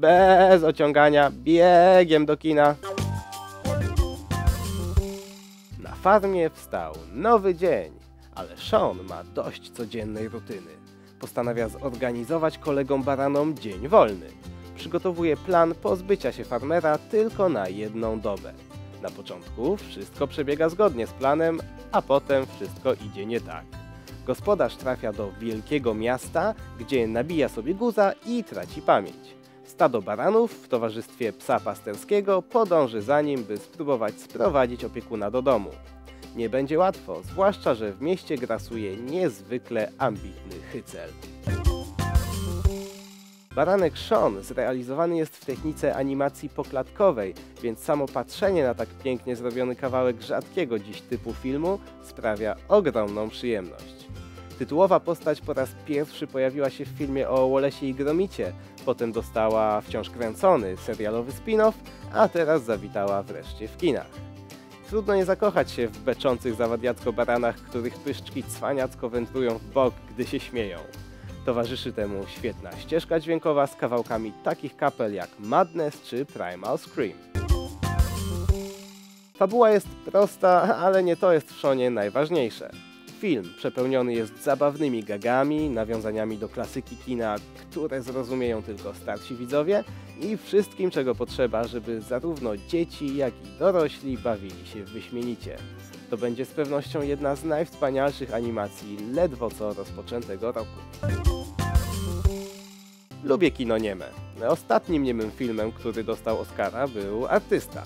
bez ociągania, biegiem do kina. Na farmie wstał nowy dzień, ale Sean ma dość codziennej rutyny. Postanawia zorganizować kolegom baranom dzień wolny. Przygotowuje plan pozbycia się farmera tylko na jedną dobę. Na początku wszystko przebiega zgodnie z planem, a potem wszystko idzie nie tak. Gospodarz trafia do wielkiego miasta, gdzie nabija sobie guza i traci pamięć. Stado baranów w towarzystwie psa pasterskiego podąży za nim, by spróbować sprowadzić opiekuna do domu. Nie będzie łatwo, zwłaszcza, że w mieście grasuje niezwykle ambitny hycel. Baranek Sean zrealizowany jest w technice animacji poklatkowej, więc samo patrzenie na tak pięknie zrobiony kawałek rzadkiego dziś typu filmu sprawia ogromną przyjemność. Tytułowa postać po raz pierwszy pojawiła się w filmie o Wolesie i Gromicie, potem dostała wciąż kręcony serialowy spin-off, a teraz zawitała wreszcie w kinach. Trudno nie zakochać się w beczących zawadiacko baranach, których pyszczki cwaniacko wędrują w bok, gdy się śmieją. Towarzyszy temu świetna ścieżka dźwiękowa z kawałkami takich kapel jak Madness czy Primal Scream. Fabuła jest prosta, ale nie to jest w Szonie najważniejsze. Film przepełniony jest zabawnymi gagami, nawiązaniami do klasyki kina, które zrozumieją tylko starsi widzowie i wszystkim, czego potrzeba, żeby zarówno dzieci, jak i dorośli bawili się wyśmienicie. To będzie z pewnością jedna z najwspanialszych animacji ledwo co rozpoczętego roku. Lubię kino nieme. Ostatnim niemym filmem, który dostał Oscara był Artysta.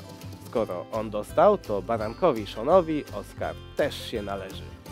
Skoro on dostał, to Barankowi Seanowi Oscar też się należy.